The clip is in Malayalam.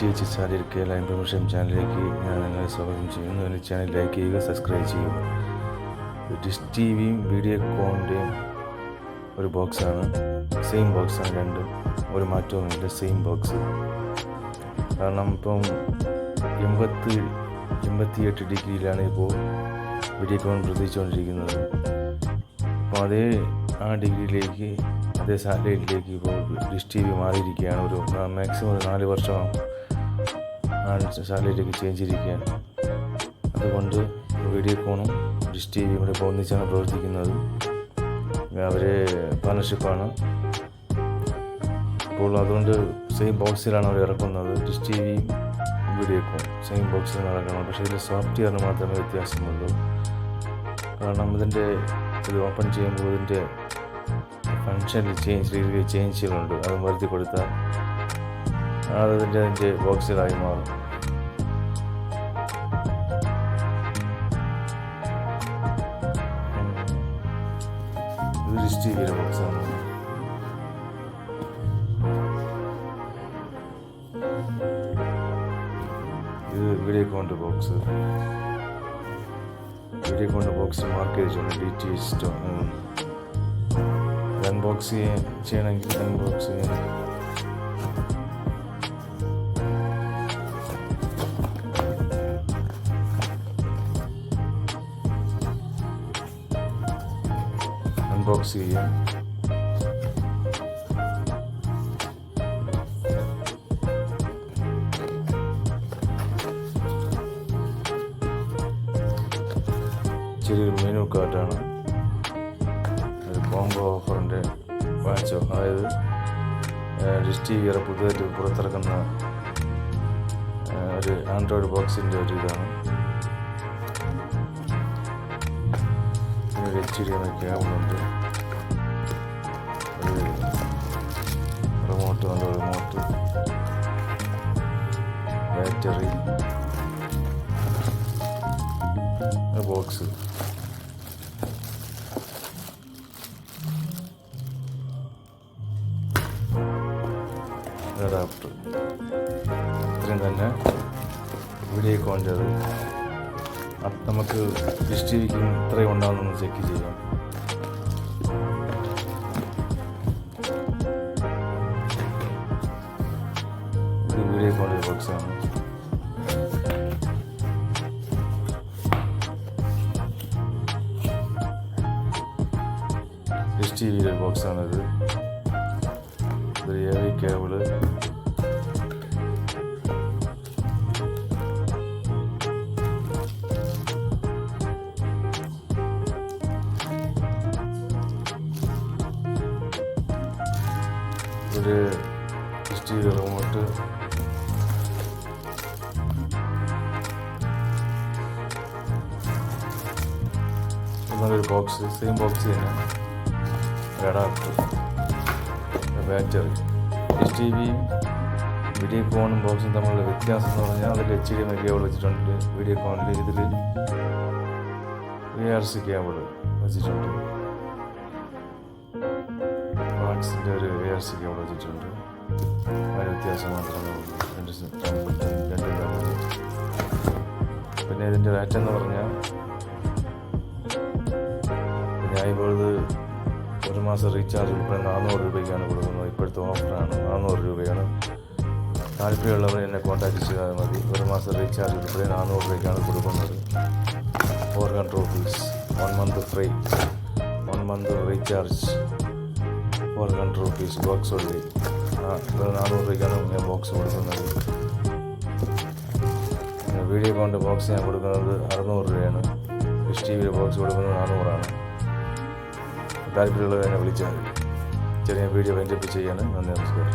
T H channel line information ചാനലിലേക്ക് ഞാൻ നിങ്ങളെ സ്വാഗതം ചെയ്യുന്നു. എന്റെ ചാനൽ ലൈക്ക് ചെയ്യുക സബ്സ്ക്രൈബ് ചെയ്യുക. ഡിഷ് ടി വിയും വീഡിയോ കോണിന്റെയും ഒരു ബോക്സാണ്. സെയിം ബോക്സാണ് രണ്ട്. ഒരു മാറ്റവുമില്ല സെയിം ബോക്സ്. കാരണം ഇപ്പം എൺപത്തി എൺപത്തിയെട്ട് ഡിഗ്രിയിലാണ് ഇപ്പോൾ വീഡിയോ കോൺ പ്രതീക്ഷിച്ചുകൊണ്ടിരിക്കുന്നത്. അപ്പോൾ അതേ ആ ഡിഗ്രിയിലേക്ക് അതേ സാറ്റലൈറ്റിലേക്ക് ഇപ്പോൾ ഡിഷ് ടി വി മാറിയിരിക്കുകയാണ്. ഒരു മാക്സിമം ഒരു നാല് വർഷം ആ സാറ്റലൈറ്റിലേക്ക് ചേഞ്ച് ചെയ്തിരിക്കുകയാണ്. അതുകൊണ്ട് വീഡിയോകോണും ഡിഷ് ടി കൂടെ ഇപ്പോൾ ഒന്നിച്ചാണ് പ്രവർത്തിക്കുന്നത്. അവർ പാർട്ണർഷിപ്പാണ് അപ്പോൾ അതുകൊണ്ട് സെയിം ബോക്സിലാണ് അവർ ഇറക്കുന്നത്. ഡിഷ് ടി വിയും വീഡിയോകോൺ സെയിം ബോക്സിലാണ് ഇറക്കുന്നത് പക്ഷേ ഇതിൽ സോഫ്റ്റ്വെയറിന് മാത്രമേ വ്യത്യാസമുള്ളൂ. കാരണം ഇതിന്റെ ഇത് ഓപ്പൺ ചെയ്യുമ്പോൾ ഇതിന്റെ ഫങ്ഷനിൽ ചേഞ്ച് രീതിയിൽ ചേഞ്ചുകളുണ്ട് അത് വരുത്തി കൊടുത്താൽ അതിന്റെ അതിന്റെ ബോക്സിലായി മാറും. ഇത് ബോക്സാണ് ഇത് വീഡിയോകോണിന്റെ ബോക്സ്. വീഡിയോകോണിന്റെ ബോക്സ് മാർക്ക് ചെയ്തിട്ടുണ്ട് ഡി ടി സ്റ്റോ. അൺബോക്സ് ചെയ്യണമെങ്കിൽ അൺബോക്സ് ചെയ്യണം. അൺബോക്സ് ചെയ്യാം ചെറിയൊരു മെനു കാർഡാണ് ഒരു കോംബോ ഓഫറിന്റെ വാങ്ങിച്ചു അതായത് ഡിഷ് ടി വിയുടെ പുതിയതായിട്ട് പുറത്തിറക്കുന്ന ഒരു ആൻഡ്രോയിഡ് ബോക്സിന്റെ ഒരു ഇതാണ്. ഒരു എച്ച് ഡി ക്യാമറ ഒരു റിമോട്ട് ഉണ്ട് റിമോട്ട് ബാറ്ററി ബോക്സ് അഡാപ്റ്റർ ഇത്രയും തന്നെ വീഡിയോ കോണ്ടത് അത് നമുക്ക് ഡിഷ് ടി വിക്കും ഇത്രയും ഉണ്ടാകുമെന്ന് ചെക്ക് ചെയ്യാം. വീഡിയോ കോണിന്റെ ബോക്സാണ് ഡിഷ് ടി വിയുടെ ബോക്സാണിത് ഇതൊരു എ വി കേബിൾ ഒരു സ്റ്റീൽ റിമോട്ട് നല്ലൊരു ബോക്സ് സെയിം ബോക്സ് തന്നെ അഡാപ്റ്റർ ബാറ്ററി എച്ച് ടി വിയും വീഡിയോ കോണും ബോക്സും തമ്മിലുള്ള വ്യത്യാസം എന്ന് പറഞ്ഞാൽ അതിൽ എച്ച് ഡി എം കേബിൾ വെച്ചിട്ടുണ്ട്. വീഡിയോ കോണിൽ ഇതിൽ വി ആർ സി കേബിൾ വെച്ചിട്ടുണ്ട്. വാട്സിന്റെ ഒരു വി ആർ സി കേബിൾ വെച്ചിട്ടുണ്ട്. അതിന് വ്യത്യാസം മാത്രമേ ഉള്ളൂ. പിന്നെ ഇതിന്റെ റേറ്റ് എന്ന് പറഞ്ഞാൽ ഒരു മാസം റീചാർജ് ഉൾപ്പെടെ നാനൂറ് രൂപയ്ക്കാണ് കൊടുക്കുന്നത്. ഇപ്പോഴത്തെ ഓഫറാണ് നാനൂറ് രൂപയാണ്. താല്പര്യമുള്ളവർ എന്നെ കോൺടാക്ട് ചെയ്താൽ മതി. ഒരു മാസം റീചാർജ് ഉൾപ്പെടെ നാനൂറ് രൂപയ്ക്കാണ് കൊടുക്കുന്നത്. Four hundred rupees one month free one month recharge four hundred rupees box ഉള്ളി നാനൂറ് രൂപയ്ക്കാണ് ഞാൻ ബോക്സ് കൊടുക്കുന്നത്. വീഡിയോ കോണ്ട് ബോക്സ് ഞാൻ കൊടുക്കുന്നത് അറുന്നൂറ് രൂപയാണ്. ഡിഷ് ടി വിയുടെ ബോക്സ് കൊടുക്കുന്നത് നാനൂറാണ്. താല്പര്യമുള്ളവർ എന്നെ വിളിച്ചാൽ ചെറിയ വീഡിയോ എന്റെ ചെയ്യാൻ നന്ദി നമസ്കാരം.